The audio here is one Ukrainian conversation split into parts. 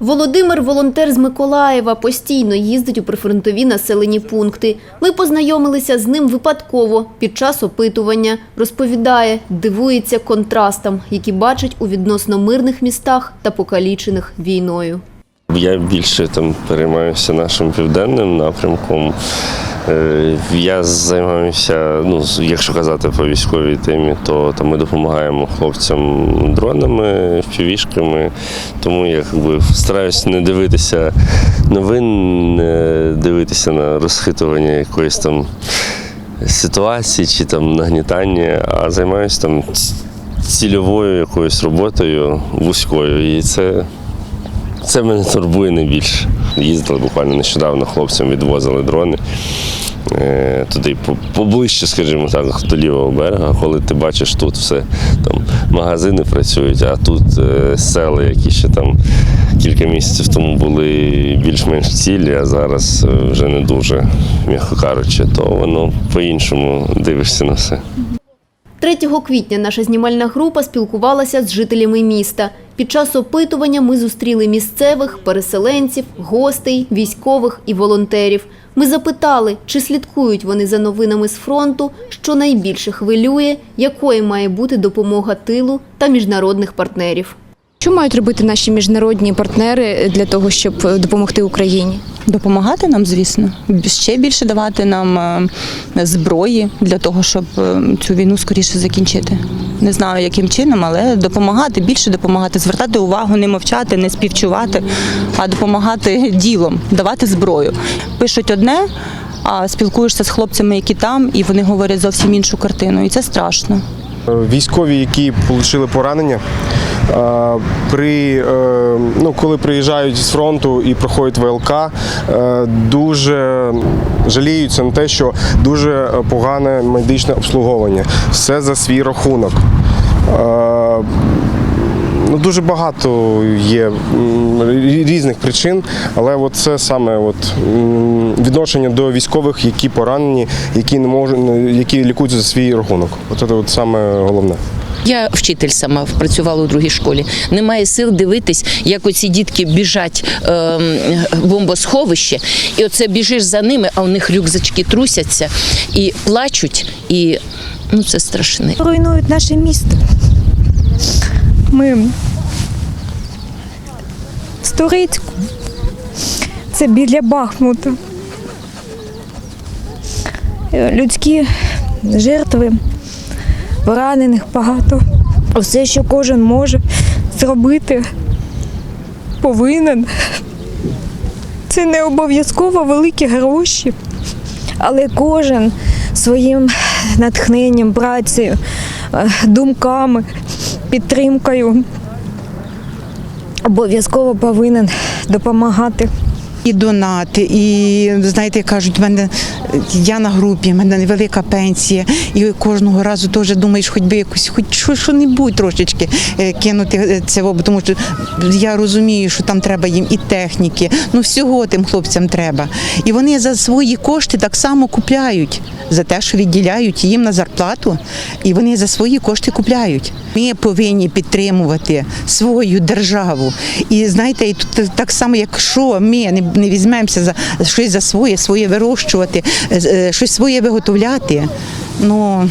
Володимир, волонтер з Миколаєва, постійно їздить у прифронтові населені пункти. Ми познайомилися з ним випадково під час опитування. Розповідає, дивується контрастам, які бачить у відносно мирних містах та покалічених війною. Я більше там переймаюся нашим південним напрямком. Е, Я займаюся, ну, якщо казати по військовій темі, то, то ми допомагаємо хлопцям дронами, впівішками. Тому я якби, стараюсь не дивитися новин, не дивитися на розхитування якоїсь там ситуації чи там нагнітання, а займаюся там цільовою якоюсь роботою вузькою. І це це мене турбує найбільше. Їздили буквально нещодавно хлопцям, відвозили дрони. е, Туди поближче, скажімо так, до лівого берега, коли ти бачиш тут все, там магазини працюють, а тут е, села, які ще там кілька місяців тому були більш-менш цілі, а зараз е, вже не дуже, м'яко кажучи, то воно по-іншому дивишся на все. 3 квітня наша знімальна група спілкувалася з жителями міста. Під час опитування ми зустріли місцевих, переселенців, гостей, військових і волонтерів. Ми запитали, чи слідкують вони за новинами з фронту, що найбільше хвилює, якою має бути допомога тилу та міжнародних партнерів. Що мають робити наші міжнародні партнери для того, щоб е, допомогти Україні? Допомагати нам, звісно, ще більше давати нам е, зброї для того, щоб е, цю війну скоріше закінчити. Не знаю, яким чином, але допомагати, більше допомагати, звертати увагу, не мовчати, не співчувати, а допомагати ділом, давати зброю. Пишуть одне, а спілкуєшся з хлопцями, які там, і вони говорять зовсім іншу картину. І це страшно. Військові, які отримали поранення, е, при, е, ну, коли приїжджають з фронту і проходять ВЛК, е, дуже жаліються на те, що дуже погане медичне обслуговування. Все за свій рахунок. Е, Ну, дуже багато є різних причин, але от це саме от, відношення до військових, які поранені, які не можуть, які лікуються за свій рахунок. От це от саме головне. Я вчитель сама працювала у другій школі. Немає сил дивитись, як оці дітки біжать в бомбосховище, і оце біжиш за ними, а у них рюкзачки трусяться і плачуть, і ну це страшне. руйнують наше місто. Ми в Сторицьку. Це біля Бахмута. Е, Людські жертви, поранених багато. Все, що кожен може зробити, повинен. Це не обов'язково великі гроші, але кожен своїм натхненням, працею, е, думками, підтримкою обов'язково повинен допомагати. І донати, і знаєте, кажуть, в мене я на групі, в мене невелика пенсія, і кожного разу теж думаєш, хоч би якось, хоч що, що-небудь трошечки е, кинути е, бо тому що я розумію, що там треба їм і техніки, ну всього тим хлопцям треба. І вони за свої кошти так само купляють за те, що відділяють їм на зарплату, і вони за свої кошти купляють. Ми повинні підтримувати свою державу. І знаєте, і тут так само, якщо ми не, візьмемося за щось за своє, своє вирощувати, щось своє виготовляти, ну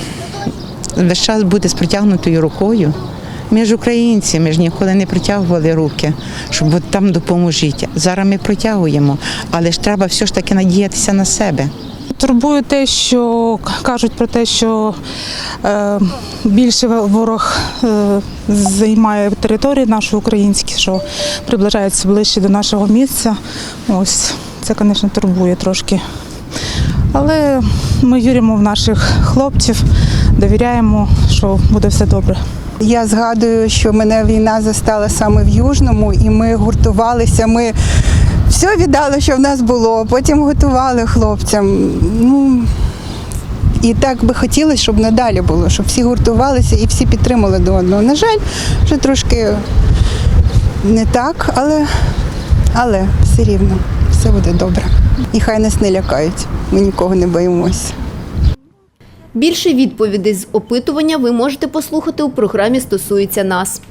весь час бути з протягнутою рукою. Ми ж українці, ми ж ніколи не протягували руки, щоб от там допоможіть. Зараз ми протягуємо, але ж треба все ж таки надіятися на себе. Турбує те, що кажуть про те, що е, більше ворог е, займає території наші українські, що приближається ближче до нашого місця. Ось це, звісно, турбує трошки. Але ми віримо в наших хлопців, довіряємо, що буде все добре. Я згадую, що мене війна застала саме в Южному, і ми гуртувалися. Ми все віддали, що в нас було. Потім готували хлопцям. Ну і так би хотілося, щоб надалі було, щоб всі гуртувалися і всі підтримали до одного. На жаль, вже трошки не так, але, але все рівно все буде добре. І хай нас не лякають. Ми нікого не боїмося. Більше відповідей з опитування ви можете послухати у програмі «Стосується нас».